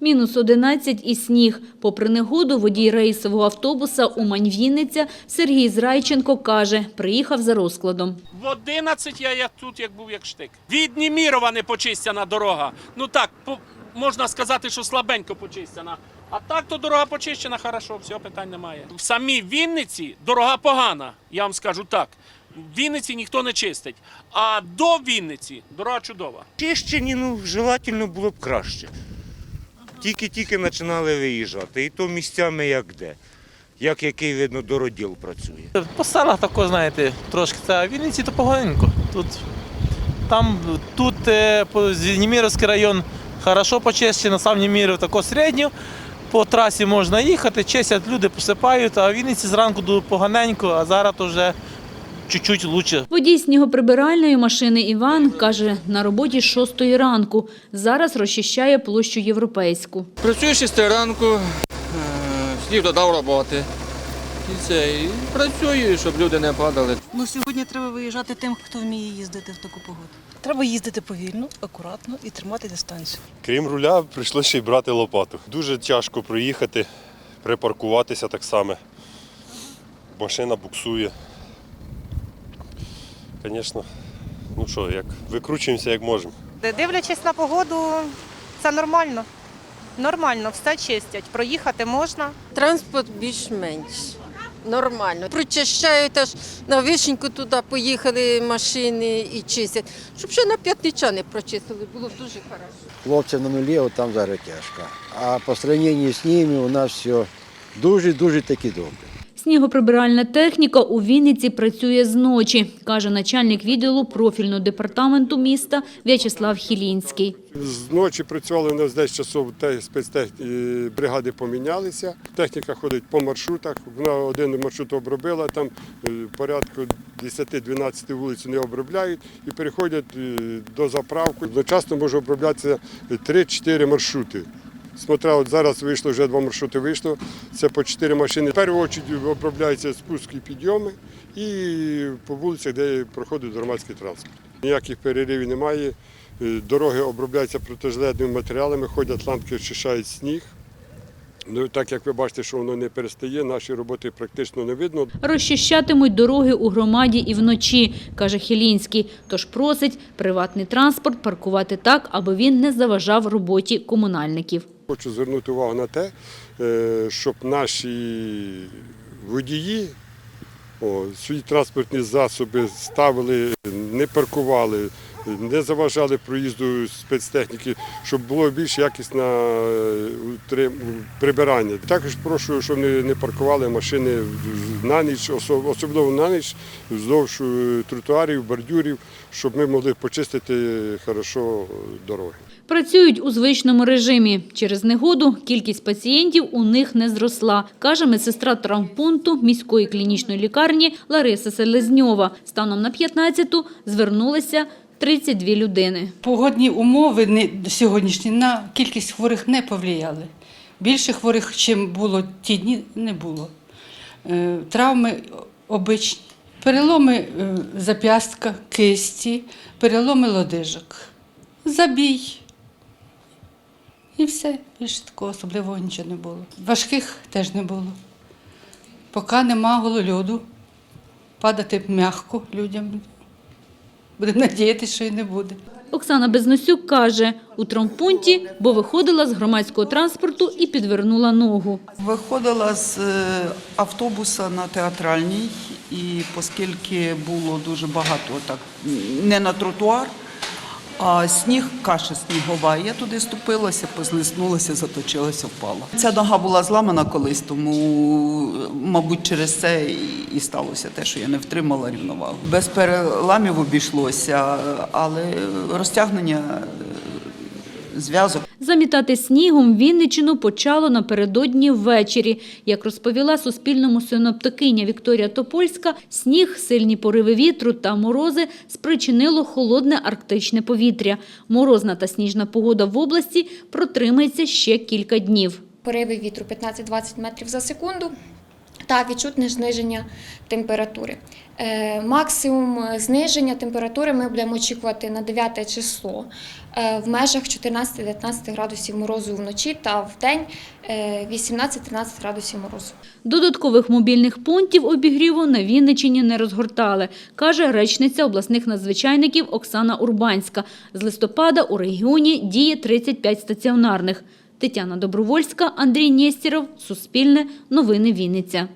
Мінус 11 і сніг. Попри негоду, водій рейсового автобуса Умань-Вінниця Сергій Зрайченко каже, приїхав за розкладом. В 11 я як тут, як був як штик. Від Німірова не почистяна дорога. Ну так, по- можна сказати, що слабенько почистяна. А так то дорога почищена, хорошо, всього питань немає. В самій Вінниці дорога погана, я вам скажу так. В Вінниці ніхто не чистить. А до Вінниці дорога чудова. Чищені, ну, желательно було б краще. Тільки-тільки починали виїжджати. І то місцями як де. Як який, видно, дороділ працює. По селах також, знаєте, трошки це в Вінниці то поганенько. Тут, там, тут е, Німіровський район хорошо почищено, сам Німіров тако середньо. По трасі можна їхати, чистять, люди посипають, а в Вінниці зранку поганенько, а зараз то вже чуть-чуть краще. Водій снігоприбиральної машини Іван каже, на роботі з 6 ранку. Зараз розчищає площу європейську. Працюю з 6 ранку, е, слів додав роботи. І це, і працюю, щоб люди не падали. Ну, сьогодні треба виїжджати тим, хто вміє їздити в таку погоду. Треба їздити повільно, акуратно і тримати дистанцію. Крім руля, прийшлося ще й брати лопату. Дуже тяжко проїхати, припаркуватися так само. Машина буксує. Звісно, ну що, як викручуємося як можемо. Дивлячись на погоду, це нормально. Нормально, все чистять. Проїхати можна. Транспорт більш-менш нормально. Прочищають аж на вишеньку туди поїхали машини і чистять. Щоб ще на п'ятнича не прочистили, було б дуже хорошо. Хлопці на нулі, от там зараз тяжко. А по сравнению з ними у нас все дуже-дуже таки добре. Снігоприбиральна техніка у Вінниці працює зночі, каже начальник відділу профільного департаменту міста В'ячеслав Хілінський. Зночі працювали у нас 10 часов, е, бригади помінялися. Техніка ходить по маршрутах. Вона один маршрут обробила, там е, порядку 10-12 вулиць не обробляють і переходять е, до заправки. Одночасно може оброблятися 3-4 маршрути. Смотря, от зараз вийшло вже два маршрути вийшло. Це по чотири машини. В першу чергу обробляються спуски і підйоми і по вулицях, де проходить громадський транспорт. Ніяких переривів немає. Е, Дороги обробляються протижледними матеріалами, ходять ланки, очищають сніг. Ну, так як ви бачите, що воно не перестає, наші роботи практично не видно. Розчищатимуть дороги у громаді і вночі, каже Хілінський. Тож просить приватний транспорт паркувати так, аби він не заважав роботі комунальників. Хочу звернути увагу на те, е, щоб наші водії о, свої транспортні засоби ставили, не паркували, не заважали проїзду спецтехніки, щоб було більш якісне е, прибирання. Також прошу, щоб не не паркували машини на ніч, особливо на ніч, вздовж е, тротуарів, бордюрів, щоб ми могли почистити хорошо дороги. Працюють у звичному режимі. Через негоду кількість пацієнтів у них не зросла, каже медсестра травмпункту міської клінічної лікарні Лариса Селезньова. Станом на 15-ту звернулися 32 людини. Погодні умови не- сьогоднішні на кількість хворих не повлияли. Більше хворих, чим було ті дні, не було. Е, Травми обичні. Переломи е, зап'ястка, кисті, переломи лодижок, забій. І все. Більше такого особливого нічого не було. Важких теж не було. Поки нема голольоду, падати м'яко людям. Будемо надіятися, що і не буде. Оксана Безносюк каже, у травмпункті, бо виходила з громадського транспорту і підвернула ногу. Виходила з е, автобуса на театральній, і оскільки було дуже багато так не на тротуар, а сніг, каша снігова. Я туди ступилася, позлиснулася, заточилася, впала. Ця нога була зламана колись, тому, мабуть, через це і- і сталося те, що я не втримала рівновагу. Без переламів обійшлося, але розтягнення е, зв'язок. Замітати снігом Вінничину почало напередодні ввечері. Як розповіла Суспільному синоптикиня Вікторія Топольська, сніг, сильні пориви вітру та морози спричинило холодне арктичне повітря. Морозна та сніжна погода в області протримається ще кілька днів. Пориви вітру 15-20 метрів за секунду. Та відчутне зниження температури. Е, Максимум е, зниження температури ми будемо очікувати на 9 число е, в межах 14-19 градусів морозу вночі та в день е, 18-13 градусів морозу. Додаткових мобільних пунктів обігріву на Вінниччині не розгортали, каже речниця обласних надзвичайників Оксана Урбанська. З листопада у регіоні діє 35 стаціонарних. Тетяна Добровольська, Андрій Нєстєров, Суспільне, Новини Вінниця.